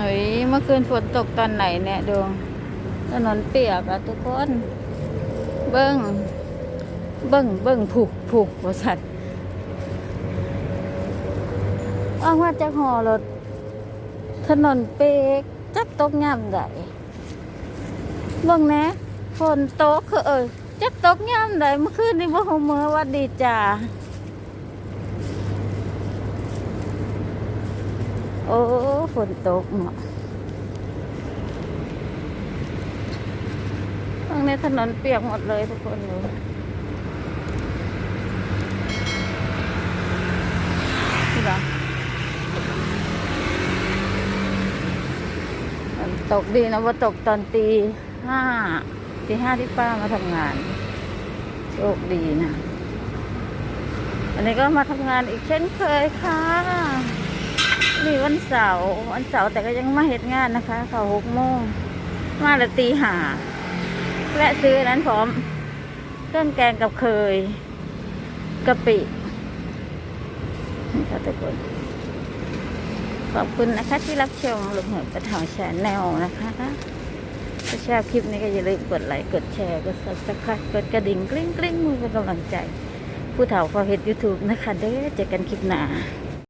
เฮ้ยเมื่อคืนฝนตกตอนไหนเนี่ยดวงถนนเปียกอะทุกคน เบิ้งเบิ้งเบิ้งผูกผูกบริษัทอ้างว่าจะห่อรถถนนเปียกจักตกย่ำใดเบิ้งนะฝนตกคืออจักตกย่ำใดเมื่อคืนนี้บ่ฮู้มือว่าดีจ้า โอ้ฝนตกเนาะตรงนี้ถนนเปียกหมดเลยทุกคนดูนี่เหรอฝนตกดีนะว่าตกตอนตีห้าตีห้าที่ป้ามาทำงาน โชคดีนะ อันนี้ก็มาทำงานอีกเช่นเคยค่ะ เสาร์วันเสาร์แต่ก็ยังมาเฮ็ดงานนะคะเขาหกโมงมาละตีหาและซื้อนั้นพร้อมเครื่องแกงกับเคยกะปินี่ค่ะทุกคนขอบคุณนะคะที่รับชมลุงเหินกระถาแชนแนลนะคะถ้าชอบคลิปนี้ก็อย่าลืมกดไลค์กดแชร์กดซับสไครต์กดกระดิ่งกริ๊งกริ๊งมือเป็นกำลังใจ ผู้เฒ่าพอเฮ็ดยูทูบนะคะเด้อเจอกันคลิปหน้า